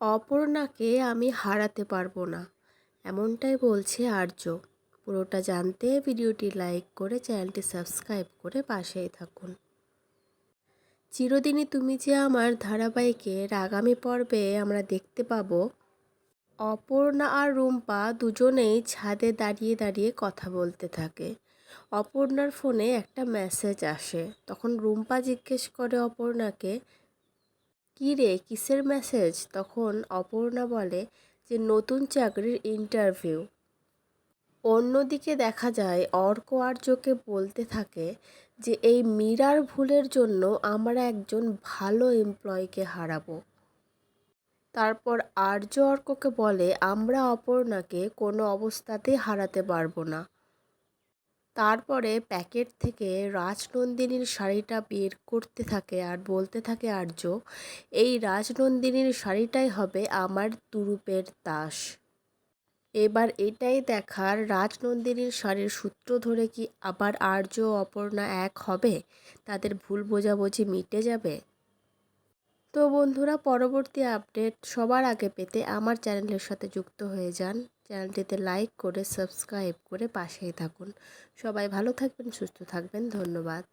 অপর্ণাকে আমি হারাতে পারব না। এমনটাই বলছে আর্য। পুরোটা জানতে ভিডিওটি লাইক করে চ্যানেলটি সাবস্ক্রাইব করে পাশেই থাকুন। চিরদিনই তুমি যে আমার ধারাবাহিকের আগামী পর্বে আমরা দেখতে পাবো, অপর্ণা আর রুম্পা দুজনেই ছাদে দাঁড়িয়ে দাঁড়িয়ে কথা বলতে থাকে। অপর্ণার ফোনে একটা মেসেজ আসে। তখন রুম্পা জিজ্ঞেস করে অপর্ণাকে কী রে? কিসের মেসেজ তখন অপর্ণা বলে যে, নতুন চাকরির ইন্টারভিউ অন্যদিকে দেখা যায়, অর্ক আর্যকে বলতে থাকে যে, এই মীরার ভুলের জন্য আমরা একজন ভালো এমপ্লয়িকে হারাবো। তারপর আর্য অর্ককে বলে, আমরা অপর্ণাকে কোনো অবস্থাতেই হারাতে পারব না। তারপরে প্যাকেট থেকে রাজনন্দিনীর শাড়িটা বের করতে থাকে আর বলতে থাকে, আর্য, এই রাজনন্দিনীর শাড়িটাই হবে আমার তুরুপের তাস এবার এটাই দেখার রাজনন্দিনীর শাড়ির সূত্র ধরে কি আবার আর্য অপর্ণা এক হবে? তাদের ভুল বোঝাবুঝি মিটে যাবে? তো বন্ধুরা, পরবর্তী আপডেট সবার আগে পেতে আমার চ্যানেলের সাথে যুক্ত হয়ে যান। চ্যানেলটিতে লাইক করে, সাবস্ক্রাইব করে পাশেই থাকুন। সবাই ভালো থাকবেন, সুস্থ থাকবেন। ধন্যবাদ।